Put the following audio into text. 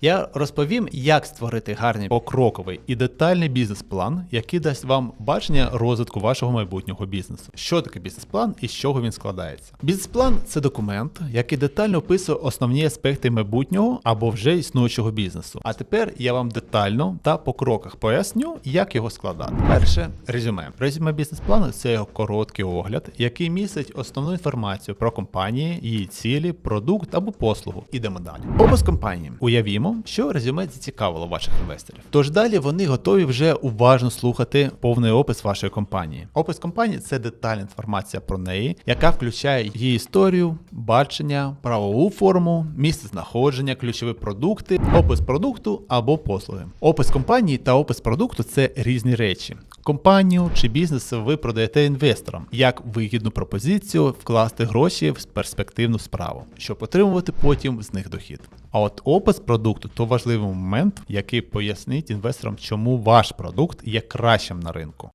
Я розповім, як створити гарний покроковий і детальний бізнес-план, який дасть вам бачення розвитку вашого майбутнього бізнесу. Що таке бізнес-план і з чого він складається? Бізнес-план це документ, який детально описує основні аспекти майбутнього або вже існуючого бізнесу. А тепер я вам детально та по кроках поясню, як його складати. Перше резюме. Резюме бізнес-плану це його короткий огляд, який містить основну інформацію про компанії, її цілі, продукт або послугу. Ідемо далі. Опис компанії. Уявімо, що резюме зацікавило ваших інвесторів. Тож далі вони готові вже уважно слухати повний опис вашої компанії. Опис компанії це детальна інформація про неї, яка включає її історію, бачення, правову форму, місце знаходження, ключові продукти, опис продукту або послуги. Опис компанії та опис продукту це різні речі. Компанію чи бізнес ви продаєте інвесторам як вигідну пропозицію вкласти гроші в перспективну справу, щоб отримувати потім з них дохід. А от опис продукту то важливий момент, який пояснить інвесторам, чому ваш продукт є кращим на ринку.